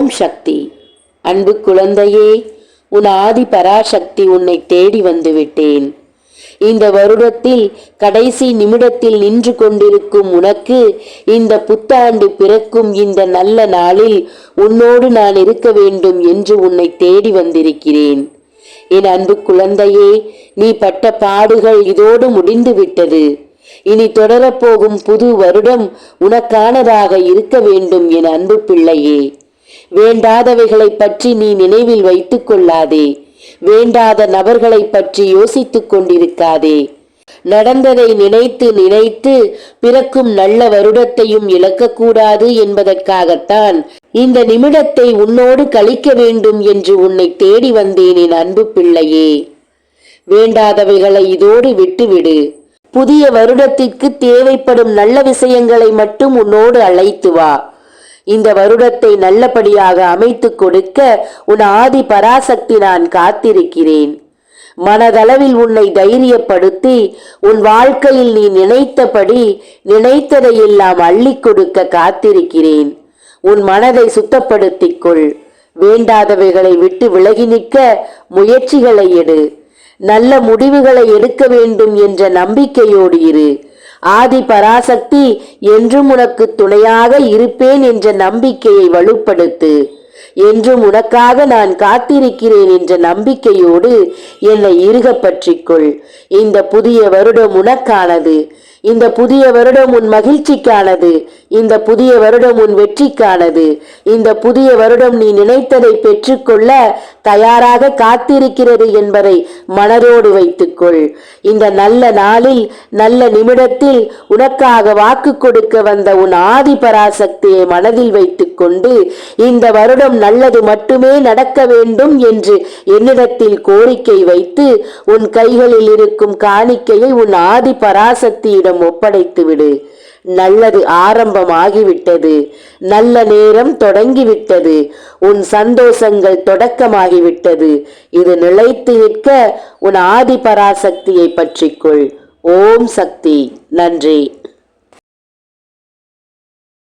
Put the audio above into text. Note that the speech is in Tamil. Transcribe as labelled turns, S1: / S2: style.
S1: ஓம் சக்தி. அன்பு குழந்தையே உன் ஆதி பராசக்தி உன்னை தேடி வந்துவிட்டேன். இந்த வருடத்தில் கடைசி நிமிடத்தில் நின்று கொண்டிருக்கும் உனக்கு இந்த புத்தாண்டு பிறக்கும் இந்த நல்ல நாளில் உன்னோடு நான் இருக்க வேண்டும் என்று உன்னை தேடி வந்திருக்கிறேன். என் அன்பு குழந்தையே நீ பட்ட பாடுகள் இதோடு முடிந்து விட்டது. இனி தொடரப்போகும் புது வருடம் உனக்கானதாக இருக்க வேண்டும் என் அன்பு பிள்ளையே. வேண்டாதவைகளைப் பற்றி நீ நினைவில் வைத்துக் கொள்ளாதே. வேண்டாத நபர்களைப் பற்றி யோசித்துக் கொண்டிருக்காதே. நடந்ததை நினைத்து நினைத்து பிறக்கும் நல்ல வருடத்தையும் இழக்கக்கூடாது என்பதற்காகத்தான் இந்த நிமிடத்தை உன்னோடு கழிக்க வேண்டும் என்று உன்னை தேடி வந்தேன் என் அன்பு பிள்ளையே. வேண்டாதவைகளை இதோடு விட்டுவிடு. புதிய வருடத்திற்கு தேவைப்படும் நல்ல விஷயங்களை மட்டும் உன்னோடு அழைத்து வா. இந்த வருடத்தை நல்லபடியாக அமைத்துக் கொடுக்க உன் ஆதி பராசக்தி நான் காத்திருக்கிறேன். மனதளவில் உன்னை தைரியப்படுத்தி உன் வாழ்க்கையில் நீ நினைத்தபடி நினைத்ததையெல்லாம் அள்ளி கொடுக்க காத்திருக்கிறேன். உன் மனதை சுத்தப்படுத்திக் கொள் வேண்டாதவைகளை விட்டு விலகி நிற்க முயற்சிகளை எடு. நல்ல முடிவுகளை எடுக்க வேண்டும் என்ற நம்பிக்கையோடு இரு. ஆதி பராசக்தி என்றும் உனக்கு துணையாக இருப்பேன் என்ற நம்பிக்கையை வலுப்படுத்து. என்றும் உனக்காக நான் காத்திருக்கிறேன் என்ற நம்பிக்கையோடு என்னை இறுக பற்றிக்கொள். இந்த புதிய வருடம் உனக்கானது. இந்த புதிய வருடம் உன் மகிழ்ச்சிக்கானது. இந்த புதிய வருடம் உன் வெற்றிக்கானது. இந்த புதிய வருடம் நீ நினைத்ததை பெற்றுக்கொள்ள தயாராக காத்திருக்கிறது என்பதை மனதோடு வைத்துக்கொள். இந்த நல்ல நாளில் நல்ல நிமிடத்தில் உனக்காக வாக்கு கொடுக்க வந்த உன் ஆதி பராசக்தியை மனதில் வைத்துக்கொண்டு இந்த வருடம் நல்லது மட்டுமே நடக்க வேண்டும் என்று என்னிடத்தில் கோரிக்கை வைத்து உன் கைகளில் இருக்கும் காணிக்கையை உன் ஆதி பராசக்தியிடம் என்னிடம் ஒப்படைத்துவிடு. நல்லது ஆரம்பமாகிவிட்டது. நல்ல நேரம் தொடங்கிவிட்டது. உன் சந்தோஷங்கள் தொடக்கமாகிவிட்டது. இது நிலைத்து நிற்க உன் ஆதி பராசக்தியை பற்றிக்கொள். ஓம் சக்தி. நன்றி.